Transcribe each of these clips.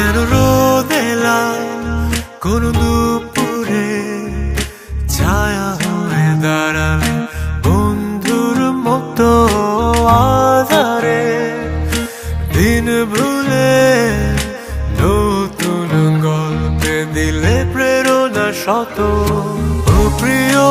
যেন রোদ কোন দুপুরে ছায়া হয়ে দাঁড়ালে বন্ধুর মতো আধারে। দিন ভুলে নতুন গল্পে দিলে প্রেরণা শত। প্রিয়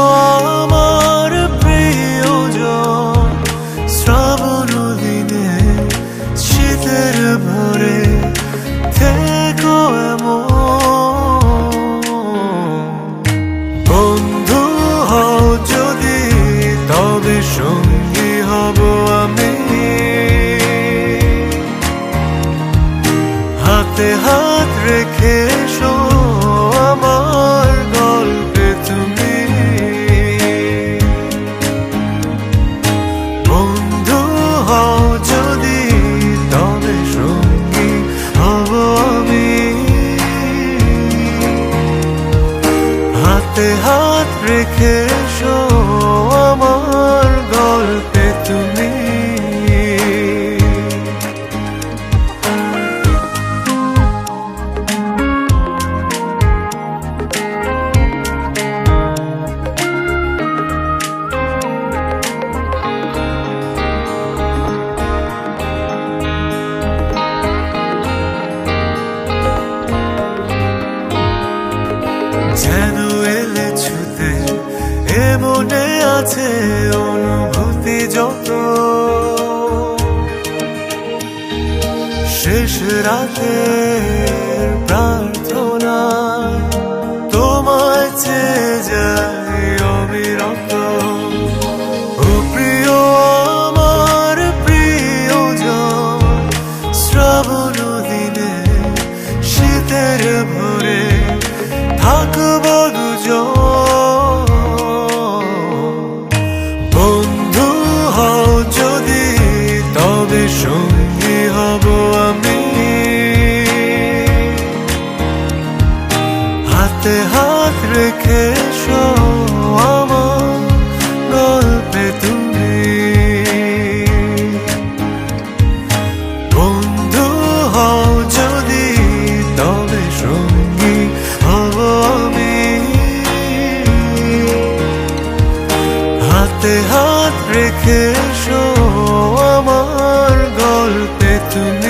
লিখে আমার গল্পে তুমি। যেন আছে অনুভূতি যত। শেষ রাতে হাতে হাত রেখে আমার গল্পে তুমি। বন্ধু হও যদি তবে সঙ্গী হব আমি। হাতে হাত রেখে আমার গল্পে তুমি।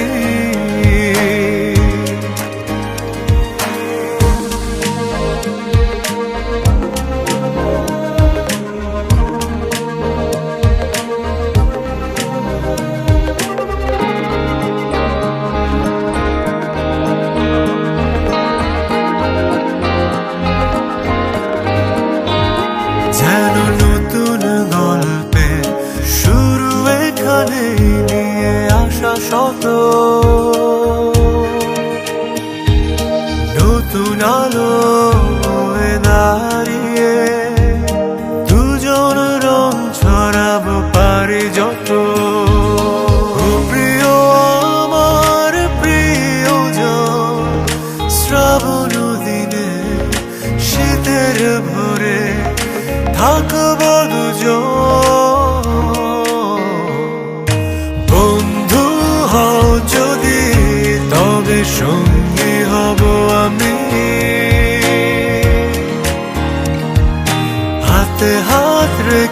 নিয়ে আসা স্বপ্ন।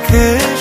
care